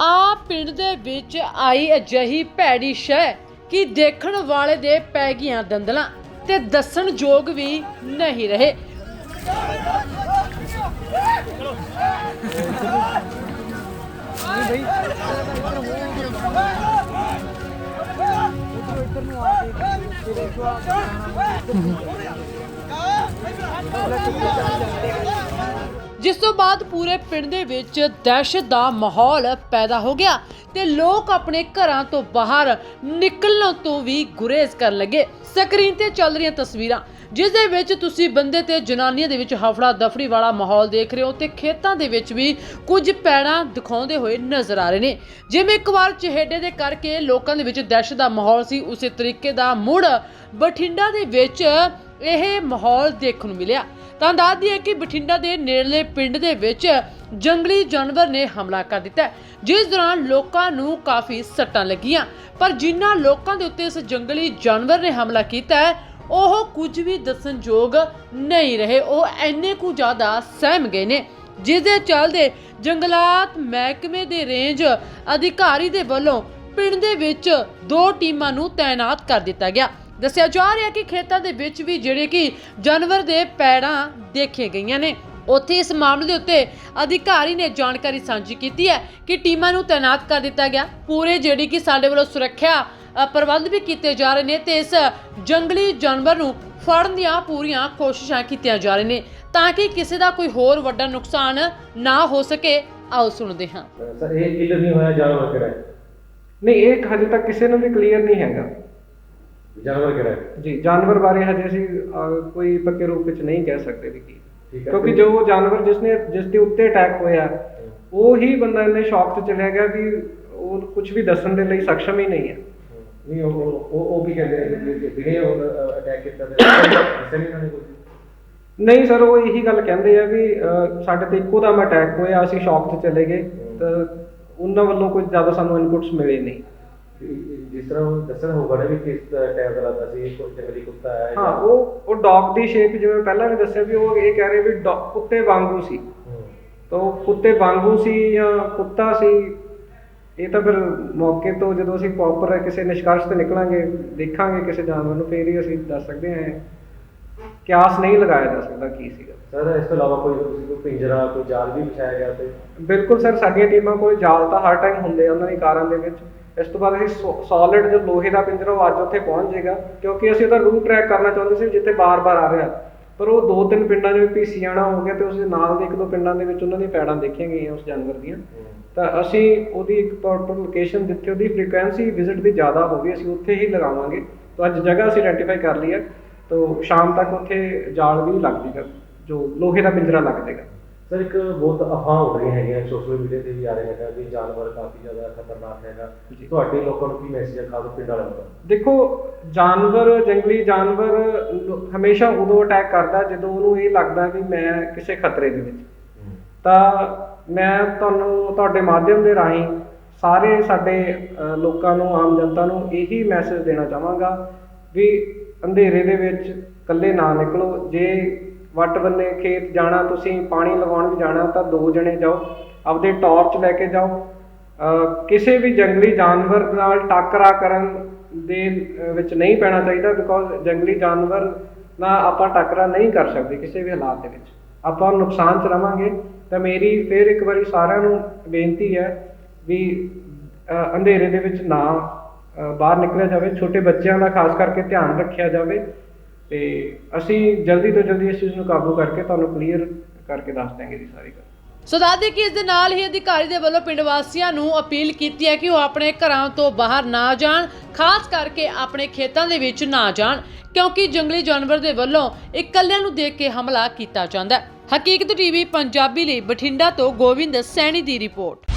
ਆ ਪਿੰਡ ਦੇ ਵਿੱਚ ਆਈ ਅਜਿਹੀ ਭੈੜੀ ਸ਼ੈ ਕਿ ਦੇਖਣ ਵਾਲੇ ਦੇ ਪੈ ਗਈਆਂ ਦੰਦਲਾਂ ਤੇ ਦੱਸਣ ਯੋਗ ਵੀ ਨਹੀਂ ਰਹੇ। ਜਿਸ ਤੋਂ ਬਾਅਦ ਪੂਰੇ ਪਿੰਡ ਦੇ ਵਿੱਚ ਦਹਿਸ਼ਤ ਦਾ ਮਾਹੌਲ ਪੈਦਾ ਹੋ ਗਿਆ ਤੇ ਲੋਕ ਆਪਣੇ ਘਰਾਂ ਤੋਂ ਬਾਹਰ ਨਿਕਲਣ ਤੋਂ ਵੀ ਗੁਰੇਜ਼ ਕਰਨ ਲੱਗੇ। ਸਕਰੀਨ ਤੇ ਚੱਲ ਰਹੀਆਂ ਤਸਵੀਰਾਂ, ਜਿਸ ਦੇ ਵਿੱਚ ਤੁਸੀਂ ਬੰਦੇ ਤੇ ਜਨਾਨੀਆਂ ਦੇ ਵਿੱਚ ਹਫੜਾ ਦਫੜੀ ਵਾਲਾ ਮਾਹੌਲ ਦੇਖ ਰਹੇ ਹੋ ਤੇ ਖੇਤਾਂ ਦੇ ਵਿੱਚ ਵੀ ਕੁਝ ਪੈੜਾਂ ਦਿਖਾਉਂਦੇ ਹੋਏ ਨਜ਼ਰ ਆ ਰਹੇ ਨੇ। ਜਿਵੇਂ ਇੱਕ ਵਾਰ ਚਿਹੜੇ ਦੇ ਕਰਕੇ ਲੋਕਾਂ ਦੇ ਵਿੱਚ ਦਹਿਸ਼ਤ ਦਾ ਮਾਹੌਲ ਸੀ, ਉਸੇ ਤਰੀਕੇ ਦਾ ਮੁੜ ਬਠਿੰਡਾ ਦੇ ਵਿੱਚ ਇਹ ਮਾਹੌਲ ਦੇਖਣ ਨੂੰ ਮਿਲਿਆ। ਤਾਂ ਦੱਸ ਦਈਏ ਕਿ ਬਠਿੰਡਾ ਦੇ ਨੇੜਲੇ ਪਿੰਡ ਦੇ ਵਿੱਚ ਜੰਗਲੀ ਜਾਨਵਰ ਨੇ ਹਮਲਾ ਕਰ ਦਿੱਤਾ ਜਿਸ ਦੌਰਾਨ ਲੋਕਾਂ ਨੂੰ ਕਾਫੀ ਸੱਟਾਂ ਲੱਗੀਆਂ। ਪਰ ਜਿਨ੍ਹਾਂ ਲੋਕਾਂ ਦੇ ਉੱਤੇ ਇਸ ਜੰਗਲੀ ਜਾਨਵਰ ਨੇ ਹਮਲਾ ਕੀਤਾ ਉਹ ਕੁਝ ਵੀ ਦੱਸਣਯੋਗ ਨਹੀਂ ਰਹੇ। ਉਹ ਐਨੇ ਕੁ ਜ਼ਿਆਦਾ ਸਹਿਮ ਗਏ ਨੇ, ਜਿਸ ਦੇ ਚੱਲਦੇ ਜੰਗਲਾਤ ਮਹਿਕਮੇ ਦੇ ਰੇਂਜ ਅਧਿਕਾਰੀ ਦੇ ਵੱਲੋਂ ਪਿੰਡ ਦੇ ਵਿੱਚ ਦੋ ਟੀਮਾਂ ਨੂੰ ਤਾਇਨਾਤ ਕਰ ਦਿੱਤਾ ਗਿਆ। ਦੱਸਿਆ ਜਾ ਰਿਹਾ ਕਿ ਖੇਤਾਂ ਦੇ ਵਿੱਚ ਵੀ ਜਿਹੜੇ ਕਿ ਜਾਨਵਰ ਦੇ ਪੈੜਾਂ ਦੇਖੇ ਗਈਆਂ ਨੇ। ਉੱਥੇ ਇਸ ਮਾਮਲੇ ਦੇ ਉੱਤੇ ਅਧਿਕਾਰੀ ਨੇ ਜਾਣਕਾਰੀ ਸਾਂਝੀ ਕੀਤੀ ਹੈ ਕਿ ਟੀਮਾਂ ਨੂੰ ਤਾਇਨਾਤ ਕਰ ਦਿੱਤਾ ਗਿਆ। ਪੂਰੇ ਜਿਹੜੀ ਕਿ ਸਾਡੇ ਵੱਲੋਂ ਸੁਰੱਖਿਆ ਅ, ਪ੍ਰਬੰਧ ਵੀ ਕੀਤੇ ਜਾ ਰਹੇ ਨੇ ਤੇ ਇਸ ਜੰਗਲੀ ਜਾਨਵਰ ਨੂੰ ਫੜਨ ਦੀਆਂ ਪੂਰੀਆਂ ਕੋਸ਼ਿਸ਼ਾਂ ਕੀਤੀਆਂ ਜਾ ਰਹੀਆਂ ਨੇ ਤਾਂ ਕਿ ਕਿਸੇ ਦਾ ਕੋਈ ਹੋਰ ਵੱਡਾ ਨੁਕਸਾਨ ਨਾ ਹੋ ਸਕੇ। ਆਓ ਸੁਣਦੇ ਹਾਂ। ਸਰ ਇਹ ਕਿਲਰ ਨਹੀਂ ਹੋਇਆ ਜਾਨਵਰ ਕਿਹੜਾ ਹੈ? ਨਹੀਂ ਇਹ ਹਜੇ ਤੱਕ ਕਿਸੇ ਨੂੰ ਵੀ ਕਲੀਅਰ ਨਹੀਂ ਹੈਗਾ। ਜਾਨਵਰ ਕਿਹੜਾ ਹੈ। ਜੀ ਜਾਨਵਰ ਬਾਰੇ ਹਜੇ ਅਸੀਂ ਅਹ, ਕੋਈ ਪੱਕੇ ਰੂਪ ਵਿੱਚ ਨਹੀਂ ਕਹਿ ਸਕਦੇ ਵੀ ਕੀ। ਠੀਕ ਹੈ। ਕਿਉਂਕਿ ਜੋ ਜਾਨਵਰ ਜਿਸ ਨੇ ਜਿਸ ਦੇ ਉੱਤੇ ਅਟੈਕ ਹੋਇਆ ਉਹ ਹੀ ਬੰਦਾ ਇੰਨੇ ਸ਼ੌਕ 'ਚ ਚਲਿਆ ਗਿਆ ਵੀ ਉਹ ਕੁਝ ਵੀ ਦੱਸਣ ਦੇ ਲਈ ਸક્ષਮ ਹੀ ਨਹੀਂ ਹੈ। ਨਹੀਂ ਉਹ ਉਹ- ਉਹ ਉਹ ਵੀ ਕਹਿੰਦੇ ਨੇ? ਕਿ ਦਿਨੇ ਉਹ ਅਟੈਕ ਕੀਤਾ ਤੇ ਦੱਸਿਆ ਨਹੀਂ ਉਹਨਾਂ ਨੇ ਕੁਝ ਨਹੀਂ ਸਰ ਉਹ ਇਹੀ ਗੱਲ ਕਹਿੰਦੇ ਆ ਵੀ ਅਹ, ਸਾਡੇ ਤੇ ਇੱਕੋ ਦਮ ਅਟੈਕ ਹੋਇਆ ਅਸੀਂ ਸ਼ੌਕ 'ਚ ਚਲੇ ਗਏ ਤਾਂ ਉਹਨਾਂ ਵੱਲੋਂ ਕੁਝ ਜ਼ਿਆਦਾ ਸਾਨੂੰ ਇਨਪੁਟਸ ਮਿਲੇ ਨਹੀਂ। ਜਿਸ ਤਰ੍ਹਾਂ ਉਹ ਦੱਸਣਾ ਹੋਊਗਾ ਨਾ ਵੀ ਕਿਸ ਟਾਈਪ ਦਾ ਲੱਗਦਾ ਸੀ ਕੋਈ ਜੰਗਲੀ ਕੁੱਤਾ ਹੈ ਹਾਂ ਉਹ ਉਹ ਡੌਗ ਦੀ ਸ਼ੇਪ ਜਿਵੇਂ ਪਹਿਲਾਂ ਵੀ ਦੱਸਿਆ ਵੀ ਉਹ ਇਹ ਕਹਿ ਰਹੇ ਵੀ ਡੌ- ਕੁੱਤੇ ਵਾਂਗੂ ਸੀ। ਤਾਂ ਕੁੱਤੇ ਵਾਂਗੂ ਸੀ ਜਾਂ ਕੁੱਤਾ ਸੀ ਇਹ ਤਾਂ ਫਿਰ ਮੌਕੇ ਤੋਂ ਜਦੋਂ ਅਸੀਂ ਪ੍ਰੋਪਰ ਕਿਸੇ ਨਿਸ਼ਕਰਸ਼ ਤੇ ਨਿਕਲਾਂਗੇ ਦੇਖਾਂਗੇ ਕਿਸੇ ਜਾਨਵਰ ਨੂੰ ਫੇਰ ਹੀ ਅਸੀਂ ਦੱਸ ਸਕਦੇ ਹਾਂ ਕਿਆਸ ਨਹੀਂ ਲਗਾਇਆ ਜਾ ਸਕਦਾ ਕੀ ਸੀਗਾ। ਸਰ ਇਸ ਤੋਂ ਇਲਾਵਾ ਕੋਈ ਕੋਈ ਪਿੰਜਰਾ ਕੋਈ ਜਾਲ ਵੀ ਵਿਛਾਇਆ ਗਿਆ ਤੇ? ਬਿਲਕੁਲ ਸਰ ਸਾਡੀਆਂ ਟੀਮਾਂ ਕੋਲ ਜਾਲ ਤਾਂ ਹਰ ਟਾਈਮ ਹੁੰਦੇ ਆ ਉਹਨਾਂ ਦੀ ਕਾਰਾਂ ਦੇ ਵਿੱਚ। ਇਸ ਤੋਂ ਬਾਅਦ ਅਸੀਂ ਸੋਲਿਡ ਜੋ ਲੋਹੇ ਦਾ ਪਿੰਜਰਾ ਉਹ ਅੱਜ ਉੱਥੇ ਪਹੁੰਚ ਜਾਏਗਾ ਕਿਉਂਕਿ ਅਸੀਂ ਉਹਦਾ ਰੂਟ ਟਰੈਕ ਕਰਨਾ ਚਾਹੁੰਦੇ ਸੀ ਜਿੱਥੇ ਬਾਰ-ਬਾਰ ਆ ਰਿਹਾ। ਪਰ ਉਹ ਦੋ ਤਿੰਨ ਪਿੰਡਾਂ ਦੇ ਵਿੱਚ ਪੀਸੀਆਣਾ ਹੋ ਗਿਆ ਤੇ ਉਸ ਦੇ ਨਾਲ ਦੇ ਇੱਕ ਦੋ ਪਿੰਡਾਂ ਦੇ ਵਿੱਚ ਉਹਨਾਂ ਦੀਆਂ ਪੈੜਾਂ ਦੇਖੀਆਂ ਗਈਆਂ ਉਸ ਜਾਨਵਰ ਦੀਆਂ। ਤਾਂ ਅਸੀਂ ਉਹਦੀ ਇੱਕ ਪ੍ਰੋਪਰ ਲੋਕੇਸ਼ਨ ਜਿੱਥੇ ਉਹਦੀ ਫ੍ਰੀਕੁਐਂਸੀ ਵਿਜ਼ਿਟ ਦੀ ਜ਼ਿਆਦਾ ਹੋਵੇ ਅਸੀਂ ਉੱਥੇ ਹੀ ਲਗਾਵਾਂਗੇ। ਤਾਂ ਅੱਜ ਜਗ੍ਹਾ ਅਸੀਂ ਆਇਡੈਂਟੀਫਾਈ ਕਰ ਲਈ ਹੈ ਤਾਂ ਸ਼ਾਮ ਤੱਕ ਉੱਥੇ ਜਾਲ ਵੀ ਲੱਗ ਜਾਏਗਾ ਜੋ ਲੋਹੇ ਦਾ ਪਿੰਜਰਾ ਲੱਗ ਜਾਏਗਾ। ਸਰ ਇੱਕ ਬਹੁਤ ਅਫਵਾਹ ਹੋ ਰਹੀਆਂ ਹੈਗੀਆਂ ਸੋਸ਼ਲ ਮੀਡੀਆ ਤੇ ਵੀ ਆ ਰਹੇ ਹੈਗਾ ਵੀ ਜਾਨਵਰ ਕਾਫੀ ਜ਼ਿਆਦਾ ਖਤਰਨਾਕ ਹੈਗਾ। ਜੀ। ਤੁਹਾਡੇ ਲੋਕਾਂ ਨੂੰ ਕੀ ਮੈਸੇਜ ਹੈ ਖਾਸ ਪਿੰਡ ਵਾਲਿਆਂ ਨੂੰ? ਦੇਖੋ ਜਾਨਵਰ ਜੰਗਲੀ ਜਾਨਵਰ ਹਮੇਸ਼ਾ ਉਦੋਂ ਅਟੈਕ ਕਰਦਾ ਜਦੋਂ ਉਹਨੂੰ ਇਹ ਲੱਗਦਾ ਵੀ ਮੈਂ ਕਿਸੇ ਖਤਰੇ ਦੇ ਵਿੱਚ। ਤਾਂ ਮੈਂ ਤੁਹਾਨੂੰ ਤੁਹਾਡੇ ਮਾਧਿਅਮ ਦੇ ਰਾਹੀਂ ਸਾਰੇ ਸਾਡੇ ਅ, ਲੋਕਾਂ ਨੂੰ ਆਮ ਜਨਤਾ ਨੂੰ ਇਹੀ ਮੈਸੇਜ ਦੇਣਾ ਚਾਹਾਂਗਾ ਵੀ ਅੰਧੇਰੇ ਦੇ ਵਿੱਚ ਇਕੱਲੇ ਨਾ ਨਿਕਲੋ। ਜੇ ਵੱਟ ਬੰਨੇ ਖੇਤ ਜਾਣਾ, ਤੁਸੀਂ ਪਾਣੀ ਲਗਾਉਣ ਵੀ ਜਾਣਾ, ਤਾਂ ਦੋ ਜਣੇ ਜਾਓ, ਆਪਦੇ ਟਾਰਚ ਲੈ ਕੇ ਜਾਓ। ਕਿਸੇ ਵੀ ਜੰਗਲੀ ਜਾਨਵਰ ਨਾਲ ਟਾਕਰਾ ਕਰਨ ਦੇ ਵਿੱਚ ਨਹੀਂ ਪੈਣਾ ਚਾਹੀਦਾ ਬਿਕੋਜ਼ ਜੰਗਲੀ ਜਾਨਵਰ ਨਾਲ ਆਪਾਂ ਟਾਕਰਾ ਨਹੀਂ ਕਰ ਸਕਦੇ ਕਿਸੇ ਵੀ ਹਾਲਾਤ ਦੇ ਵਿੱਚ। ਆਪਾਂ ਨੁਕਸਾਨ ਚ ਰਵਾਂਗੇ। ਤਾਂ ਮੇਰੀ ਫਿਰ ਇੱਕ ਵਾਰੀ ਸਾਰਿਆਂ ਨੂੰ ਬੇਨਤੀ ਹੈ ਵੀ ਅੰਧੇਰੇ ਦੇ ਵਿੱਚ ਨਾ ਬਾਹਰ ਨਿਕਲਿਆ ਜਾਵੇ। ਛੋਟੇ ਬੱਚਿਆਂ ਦਾ ਖਾਸ ਕਰਕੇ ਧਿਆਨ ਰੱਖਿਆ ਜਾਵੇ। ਤੇ ਅਸੀਂ ਜਲਦੀ ਤੋਂ ਜਲਦੀ ਇਸ ਚੀਜ਼ ਨੂੰ ਕਾਬੂ ਕਰਕੇ ਤੁਹਾਨੂੰ ਕਲੀਅਰ ਕਰਕੇ ਦੱਸ ਦਿਆਂਗੇ ਜੀ ਸਾਰੀ ਗੱਲ। ਸੋ ਦੱਸਦੇ ਕਿ ਇਸ ਦੇ ਨਾਲ ਹੀ ਅਧਿਕਾਰੀ ਦੇ ਵੱਲੋਂ ਪਿੰਡ ਵਾਸੀਆਂ ਨੂੰ ਅਪੀਲ ਕੀਤੀ ਹੈ ਕਿ ਉਹ ਆਪਣੇ ਘਰਾਂ ਤੋਂ ਬਾਹਰ ਨਾ ਜਾਣ, ਖਾਸ ਕਰਕੇ ਆਪਣੇ ਖੇਤਾਂ ਦੇ ਵਿੱਚ ਨਾ ਜਾਣ, ਕਿਉਂਕਿ ਜੰਗਲੀ ਜਾਨਵਰ ਦੇ ਵੱਲੋਂ ਇਕੱਲਿਆਂ ਨੂੰ ਦੇਖ ਕੇ ਹਮਲਾ ਕੀਤਾ ਜਾਂਦਾ ਹੈ। ਹਕੀਕਤ ਟੀਵੀ ਪੰਜਾਬੀ ਲਈ ਬਠਿੰਡਾ ਤੋਂ ਗੋਬਿੰਦ ਸੈਣੀ ਦੀ ਰਿਪੋਰਟ।